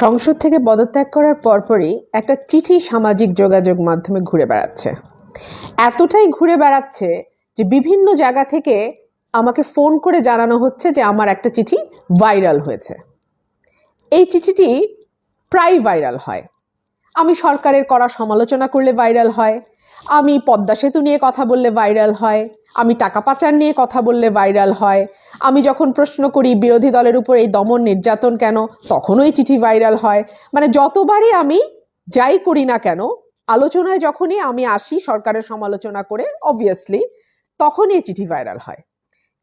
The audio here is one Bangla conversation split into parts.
সংসদ থেকে পদত্যাগ করার পরপরই একটা চিঠি সামাজিক যোগাযোগ মাধ্যমে ঘুরে বেড়াচ্ছে। এতটাই ঘুরে বেড়াচ্ছে যে বিভিন্ন জায়গা থেকে আমাকে ফোন করে জানানো হচ্ছে যে আমার একটা চিঠি ভাইরাল হয়েছে। এই চিঠিটি প্রায় ভাইরাল হয়। আমি সরকারের করা সমালোচনা করলে ভাইরাল হয়। আমি পদ্মা সেতু নিয়ে কথা বললে ভাইরাল হয়। আমি টাকা পাচার নিয়ে কথা বললে ভাইরাল হয়। আমি যখন প্রশ্ন করি, বিরোধী দলের উপর এই দমন নির্যাতন কেন? তখনও এই চিঠি ভাইরাল হয়। মানে যতবারই আমি যাই করি না কেন, আলোচনায় যখনই আমি আসি সরকারের সমালোচনা করে অবভিয়াসলি তখনই চিঠি ভাইরাল হয়।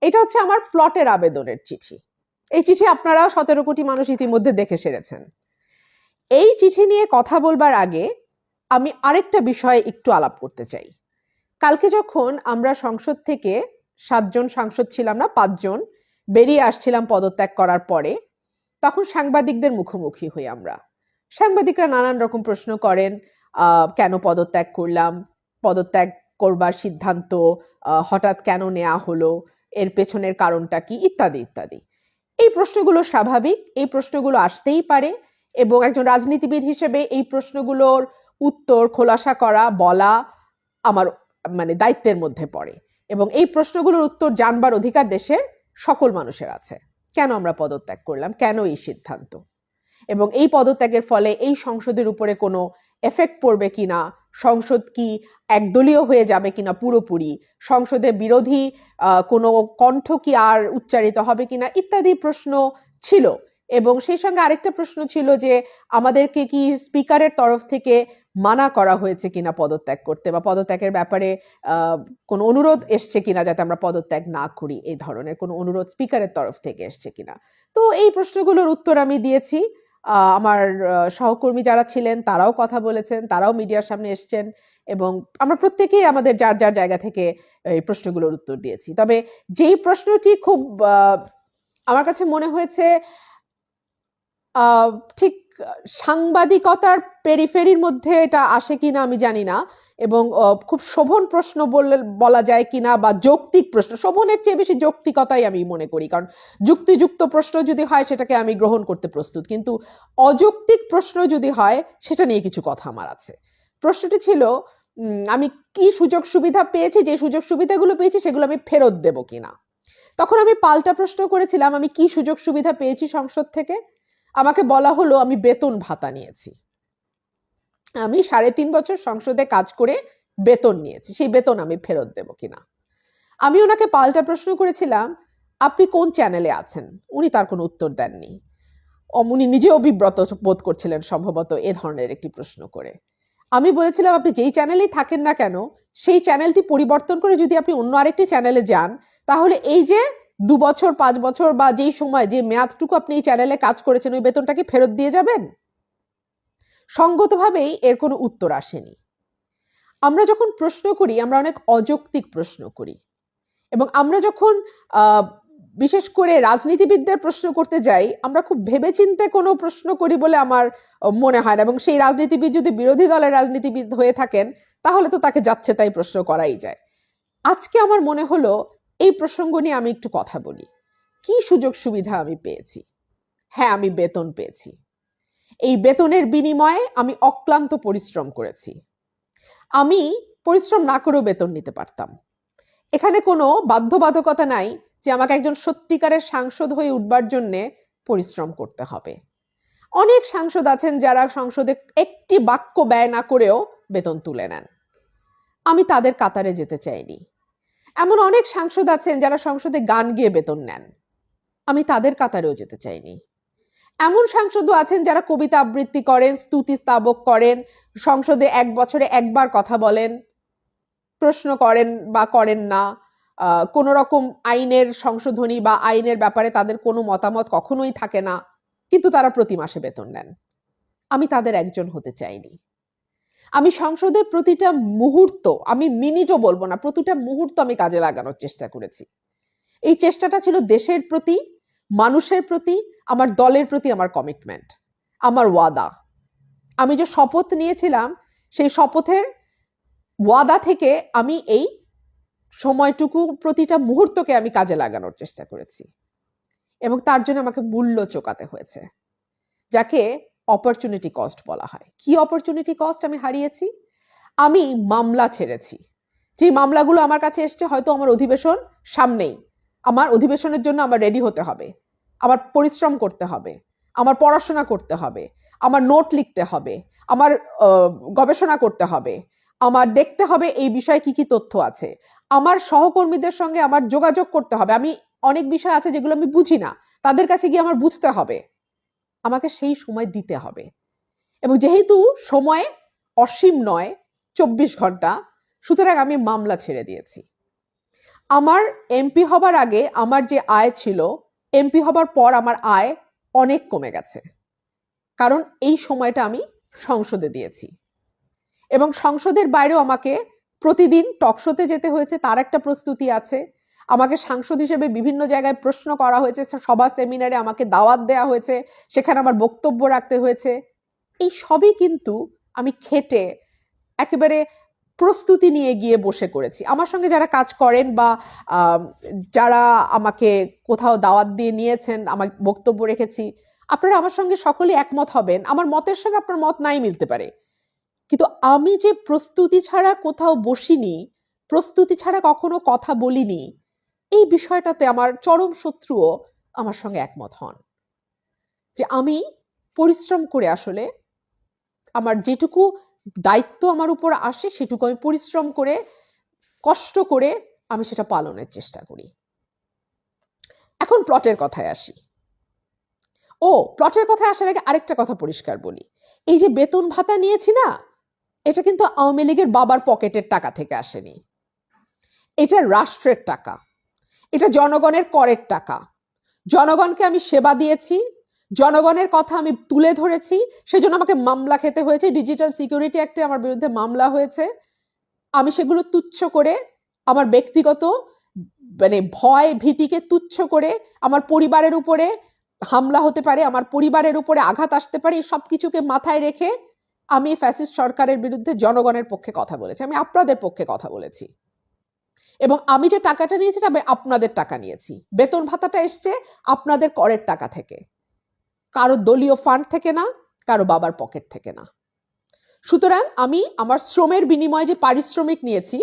এটা হচ্ছে আমার প্লটের আবেদনের চিঠি। এই চিঠি আপনারাও সতেরো কোটি মানুষ ইতিমধ্যে দেখে সেরেছেন। এই চিঠি নিয়ে কথা বলবার আগে আমি আরেকটা বিষয়ে একটু আলাপ করতে চাই। কালকে যখন আমরা সংসদ থেকে সাতজন সাংসদ ছিলাম না, পাঁচজন বেরিয়ে আসছিলাম পদত্যাগ করার পরে, তখন সাংবাদিকদের মুখোমুখি হই আমরা। সাংবাদিকরা নানান রকম প্রশ্ন করেন কেন পদত্যাগ করলাম? পদত্যাগ করবার সিদ্ধান্ত হঠাৎ কেন নেওয়া হলো? এর পেছনের কারণটা কি? ইত্যাদি ইত্যাদি। এই প্রশ্নগুলো স্বাভাবিক, এই প্রশ্নগুলো আসতেই পারে। এবং একজন রাজনীতিবিদ হিসেবে এই প্রশ্নগুলোর উত্তর, খোলাসা করা, বলা আমার মানে দায়িত্বের মধ্যে পড়ে। এবং এই প্রশ্নগুলোর উত্তর জানবার অধিকার দেশের সকল মানুষের আছে। কেন আমরা পদত্যাগ করলাম? কেন এই সিদ্ধান্ত? এবং এই পদত্যাগের ফলে এই সংসদের উপরে কোনো এফেক্ট পড়বে কিনা? সংসদ কি একদলীয় হয়ে যাবে কিনা পুরোপুরি? সংসদে বিরোধী কোনো কণ্ঠ কি আর উচ্চারিত হবে কিনা? ইত্যাদি প্রশ্ন ছিল। এবং সেই সঙ্গে আরেকটা প্রশ্ন ছিল যে আমাদেরকে কি স্পিকারের তরফ থেকে মানা করা হয়েছে কিনা পদত্যাগ করতে বা পদত্যাগের ব্যাপারে কোনো অনুরোধ এসছে কিনা যাতে আমরা পদত্যাগ না করি, এই ধরনের কোনো অনুরোধ স্পিকারের তরফ থেকে এসছে কিনা। তো এই প্রশ্নগুলোর উত্তর আমি দিয়েছি। আমার সহকর্মী যারা ছিলেন তারাও কথা বলেছেন, তারাও মিডিয়ার সামনে এসছেন এবং আমরা প্রত্যেকেই আমাদের যার যার জায়গা থেকে এই প্রশ্নগুলোর উত্তর দিয়েছি। তবে যেই প্রশ্নটি খুব আমার কাছে মনে হয়েছে ঠিক সাংবাদিকতার পেরিফেরির মধ্যে এটা আসে কিনা আমি জানি না। এবং খুব শোভন প্রশ্ন বললে, বলা যায় কিনা বা যৌক্তিক প্রশ্ন, শোভনের চেয়ে বেশি যৌক্তিকতাই আমি মনে করি। কারণ যুক্তিযুক্ত প্রশ্ন যদি হয়, সেটাকে আমি গ্রহণ করতে প্রস্তুত। কিন্তু অযৌক্তিক প্রশ্ন যদি হয়, সেটা নিয়ে কিছু কথা আমার আছে। প্রশ্নটি ছিল আমি কি সুযোগ সুবিধা পেয়েছি? যে সুযোগ সুবিধাগুলো পেয়েছি, সেগুলো আমি ফেরত দেব কিনা? তখন আমি পাল্টা প্রশ্ন করেছিলাম, আমি কি সুযোগ সুবিধা পেয়েছি সংসদ থেকে? আমাকে বলা হলো, আমি বেতন ভাতা নিয়েছি। আমি সাড়ে তিন বছর সংসদে কাজ করে বেতন নিয়েছি, সেই বেতন আমি ফেরত দেব কিনা? আমি ওনাকে পাল্টা প্রশ্ন করেছিলাম, আপনি কোন চ্যানেলে আছেন? উনি তার কোনো উত্তর দেননি। উনি নিজেও বিব্রত বোধ করছিলেন সম্ভবত এ ধরনের একটি প্রশ্ন করে। আমি বলেছিলাম, আপনি যেই চ্যানেলেই থাকেন না কেন, সেই চ্যানেলটি পরিবর্তন করে যদি আপনি অন্য আরেকটি চ্যানেলে যান, তাহলে এই যে দু বছর, পাঁচ বছর বা যেই সময়, যে মেয়াদটুকু আপনি এই চ্যানেলে কাজ করেছেন, ওই বেতনটাকে ফেরত দিয়ে যাবেন? সঙ্গতভাবেই এর কোনো উত্তর আসেনি। আমরা যখন প্রশ্ন করি, আমরা অনেক অযৌক্তিক প্রশ্ন করি। এবং আমরা যখন বিশেষ করে রাজনীতিবিদদের প্রশ্ন করতে যাই, আমরা খুব ভেবেচিন্তে কোনো প্রশ্ন করি বলে আমার মনে হয় না। এবং সেই রাজনীতিবিদ যদি বিরোধী দলের রাজনীতিবিদ হয়ে থাকেন, তাহলে তো তাকে যাচ্ছে তাই প্রশ্ন করাই যায়। আজকে আমার মনে হলো এই প্রসঙ্গ নিয়ে আমি একটু কথা বলি। কি সুযোগ সুবিধা আমি পেয়েছি? হ্যাঁ আমি বেতন পেয়েছি। এই বেতনের বিনিময়ে আমি অক্লান্ত পরিশ্রম করেছি। আমি পরিশ্রম না করেও বেতন নিতে পারতাম। এখানে কোনো বাধ্যবাধকতা নাই যে আমাকে একজন সত্যিকারের সাংসদ হয়ে উঠবার জন্যে পরিশ্রম করতে হবে। অনেক সাংসদ আছেন যারা সংসদে একটি বাক্য ব্যয় না করেও বেতন তুলে নেন। আমি তাদের কাতারে যেতে চাইনি। এমন অনেক সাংসদ আছেন যারা সংসদে গান গেয়ে বেতন নেন। আমি তাদের কাতারেও যেতে চাইনি। এমন সাংসদও আছেন যারা কবিতা আবৃত্তি করেন, স্তুতি স্তাবক করেন, সংসদে এক বছরে একবার কথা বলেন, প্রশ্ন করেন বা করেন না। কোনো রকম আইনের সংশোধনী বা আইনের ব্যাপারে তাদের কোনো মতামত কখনোই থাকে না, কিন্তু তারা প্রতি মাসে বেতন নেন। আমি তাদের একজন হতে চাইনি। আমি সংসদের প্রতিটা মুহূর্ত, আমি মিনিটও বলব না, প্রতিটা মুহূর্ত আমি কাজে লাগানোর চেষ্টা করেছি। এই চেষ্টাটা ছিল দেশের প্রতি, মানুষের প্রতি, আমার দলের প্রতি আমার কমিটমেন্ট আমার ওয়াদা। আমি যে শপথ নিয়েছিলাম, সেই শপথের ওয়াদা থেকে আমি এই সময়টুকু প্রতিটা মুহূর্তকে আমি কাজে লাগানোর চেষ্টা করেছি। এবং তার জন্য আমাকে মূল্য চোকাতে হয়েছে। যাকে অপরচুনিটি কস্ট বলা হয়। কি অপরচুনিটি কস্ট আমি হারিয়েছি? আমি মামলা ছেড়েছি। যে মামলাগুলো আমার কাছে এসছে হয়তো আমার অধিবেশন সামনেই। আমার অধিবেশনের জন্য আমার রেডি হতে হবে। আমার পরিশ্রম করতে হবে। আমার পড়াশোনা করতে হবে। আমার নোট লিখতে হবে। আমার গবেষণা করতে হবে। আমার দেখতে হবে এই বিষয়ে কি কি তথ্য আছে। আমার সহকর্মীদের সঙ্গে আমার যোগাযোগ করতে হবে। আমি অনেক বিষয় আছে যেগুলো আমি বুঝি না। তাদের কাছে গিয়ে আমার বুঝতে হবে। আমাকে সেই সময় দিতে হবে। এবং যেহেতু সময় অসীম নয়, চব্বিশ ঘণ্টা, সুতরাং আমি মামলা ছেড়ে দিয়েছি। আমার এমপি হবার আগে আমার যে আয় ছিল, এমপি হবার পর আমার আয় অনেক কমে গেছে। কারণ এই সময়টা আমি সংসদে দিয়েছি। এবং সংসদের বাইরেও আমাকে প্রতিদিন টকশোতে যেতে হয়েছে, তার একটা প্রস্তুতি আছে। আমাকে সাংসদ হিসেবে বিভিন্ন জায়গায় প্রশ্ন করা হয়েছে, সভা সেমিনারে আমাকে দাওয়াত দেওয়া হয়েছে, সেখানে আমার বক্তব্য রাখতে হয়েছে। এই সবই কিন্তু আমি খেটে একেবারে প্রস্তুতি নিয়ে গিয়ে বসে করেছি। আমার সঙ্গে যারা কাজ করেন বা যারা আমাকে কোথাও দাওয়াত দিয়ে নিয়েছেন, আমার বক্তব্য রেখেছি, আপনারা আমার সঙ্গে সকলেই একমত হবেন। আমার মতের সঙ্গে আপনার মত নাই মিলতে পারে। কিন্তু আমি যে প্রস্তুতি ছাড়া কোথাও বসিনি, প্রস্তুতি ছাড়া কখনো কথা বলিনি এই বিষয়টাতে আমার চরম শত্রুও আমার সঙ্গে একমত হন। যে আমি পরিশ্রম করে আসলে আমার যেটুকু দায়িত্ব আমার উপর আসে, সেটুকু আমি পরিশ্রম করে, কষ্ট করে আমি সেটা পালনের চেষ্টা করি। এখন প্লটের কথায় আসি। ও, প্লটের কথায় আসার আগে আরেকটা কথা পরিষ্কার বলি। এই যে বেতন ভাতা নিয়েছি না, এটা কিন্তু আওয়ামী লীগের বাবার পকেটের টাকা থেকে আসেনি। এটা রাষ্ট্রের টাকা। এটা জনগণের করের টাকা। জনগণকে আমি সেবা দিয়েছি, জনগণের কথা আমি তুলে ধরেছি, সেজন্য আমাকে মামলা খেতে হয়েছে। ডিজিটাল সিকিউরিটি অ্যাক্টে আমার বিরুদ্ধে মামলা হয়েছে। আমি সেগুলো তুচ্ছ করে আমার ব্যক্তিগত মানে ভয় ভীতিকে তুচ্ছ করে আমার পরিবারের উপরে হামলা হতে পারে, আমার পরিবারের উপরে আঘাত আসতে পারে সব কিছুকে মাথায় রেখে আমি ফ্যাসিস্ট সরকারের বিরুদ্ধে জনগণের পক্ষে কথা বলেছি। আমি আপনাদের পক্ষে কথা বলেছি। এবং আমি যে টাকাটা নিয়েছি সেটা আমি আপনাদের টাকা নিয়েছি। বেতন ভাতাটা এসছে আপনাদের করের টাকা থেকে। কারও দলীয় ফান্ড থেকে না, কারও বাবার পকেট থেকে না। সুতরাং আমি আমার শ্রমের বিনিময়ে যে পারিশ্রমিক নিয়েছি,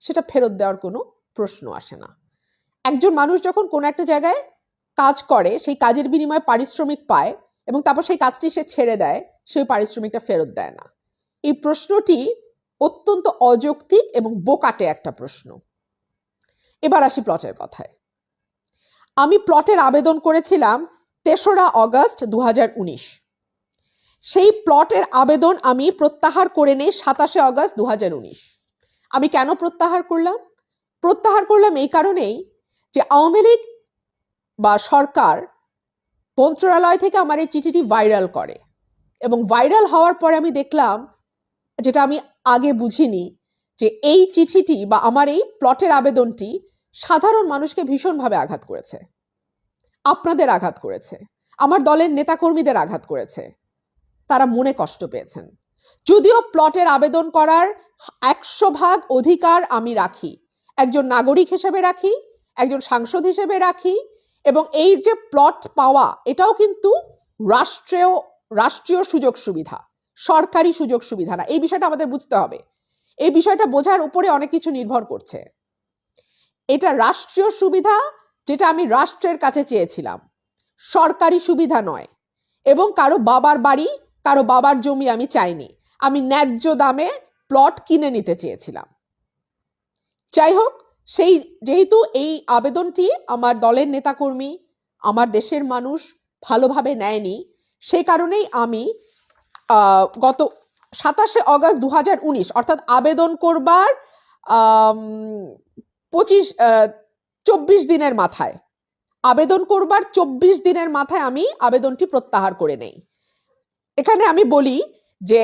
সেটা ফেরত দেওয়ার কোনো প্রশ্ন আসে না। একজন মানুষ যখন কোনো একটা জায়গায় কাজ করে, সেই কাজের বিনিময়ে পারিশ্রমিক পায় এবং তারপর সেই কাজটি সে ছেড়ে দেয় সেই পারিশ্রমিকটা ফেরত দেয় না। এই প্রশ্নটি অত্যন্ত অযৌক্তিক এবং বোকাটে একটা প্রশ্ন। এবার আসি প্লটের কথায়। আমি প্লটের আবেদন করেছিলাম তেসরা অগস্ট দু হাজার উনিশ। সেই প্লটের আবেদন আমি প্রত্যাহার করে নেই সাতাশে অগস্ট দু আমি কেন প্রত্যাহার করলাম? প্রত্যাহার করলাম এই কারণেই যে আওয়ামী লীগ বা সরকার মন্ত্রণালয় থেকে আমার এই চিঠিটি ভাইরাল করে। এবং ভাইরাল হওয়ার পরে আমি দেখলাম যেটা আমি আগে বুঝিনি যে এই চিঠিটি বা আমার এই প্লটের আবেদনটি সাধারণ মানুষকে ভীষণভাবে আঘাত করেছে। আপনাদের আঘাত করেছে। আমার দলের নেতাকর্মীদের আঘাত করেছে। তারা মনে কষ্ট পেয়েছেন। যদিও প্লটের আবেদন করার একশো ভাগ অধিকার আমি রাখি। একজন নাগরিক হিসেবে রাখি, একজন সাংসদ হিসেবে রাখি এবং এই যে প্লট পাওয়া, এটাও কিন্তু রাষ্ট্রীয় রাষ্ট্রীয় সুযোগ সুবিধা, সরকারি সুযোগ সুবিধা না। এই বিষয়টা আমাদের বুঝতে হবে। এই বিষয়টা বোঝার উপরে অনেক কিছু নির্ভর করছে। এটা রাষ্ট্রীয় সুবিধা যেটা আমি রাষ্ট্রের কাছে চেয়েছিলাম। সরকারি সুবিধা নয় এবং কারও বাবার বাড়ি, কারও বাবার জমি আমি চাইনি। আমি ন্যায্য দামে প্লট কিনে নিতে চেয়েছিলাম। যাই হোক, সেই যেহেতু এই আবেদনটি আমার দলের নেতাকর্মী, আমার দেশের মানুষ ভালোভাবে নেয়নি সেই কারণেই আমি গত সাতাশে অগস্ট দু হাজার উনিশ অর্থাৎ আবেদন করবার পঁচিশ চব্বিশ দিনের মাথায়। আবেদন করবার চব্বিশ দিনের মাথায় আমি আবেদনটি প্রত্যাহার করে নেই। এখানে আমি বলি যে,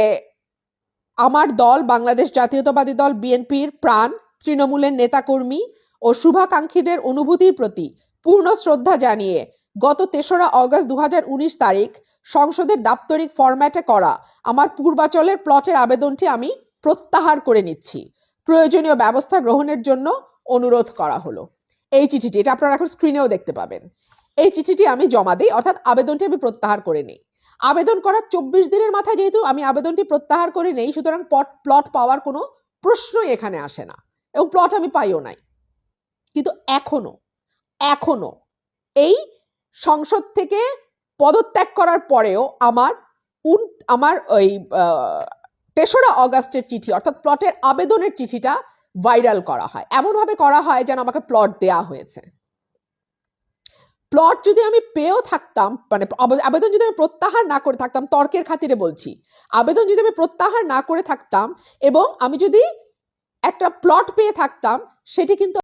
আমার দল, বাংলাদেশ জাতীয়তাবাদী দল, বিএনপির প্রাণ, তৃণমূলের নেতাকর্মী ও শুভাকাঙ্ক্ষীদের অনুভূতির প্রতি পূর্ণ শ্রদ্ধা জানিয়ে গত তেসরা অগস্ট দু হাজার উনিশ তারিখ সংসদের দাপ্তরিক ফরম্যাটে করা আমার পূর্বাচলের প্লটের আবেদনটি আমি প্রত্যাহার করে নিচ্ছি। প্রয়োজনীয় ব্যবস্থা গ্রহণের জন্য অনুরোধ করা হলো। এই চিঠিটি, এটা আপনারা এখন স্ক্রিনেও দেখতে পাবেন। এই চিঠিটি আমি জমা দিই, অর্থাৎ আবেদনটি আমি প্রত্যাহার করে নিই। আবেদন করার চব্বিশ দিনের মাথায় যেহেতু আমি আবেদনটি প্রত্যাহার করে নেই, সুতরাং পট প্লট পাওয়ার কোনো প্রশ্নই এখানে আসে না, এবং প্লট আমি পাইও নাই। কিন্তু এখনও এখনও এই সংসদ থেকে পদত্যাগ করার পরেও আমার উন, আমার ওই তেসরা অগাস্টের চিঠি, অর্থাৎ প্লটের আবেদনের চিঠিটা ভাইরাল করা হয়। এমনভাবে করা হয় যেন আমাকে প্লট দেয়া হয়েছে। প্লট যদি আমি পেয়েও থাকতাম মানে আবেদন যদি আমি প্রত্যাহার না করে থাকতাম, তর্কের খাতিরে বলছি, আবেদন যদি আমি প্রত্যাহার না করে থাকতাম এবং আমি যদি একটা প্লট পেয়ে থাকতাম, সেটি কিন্তু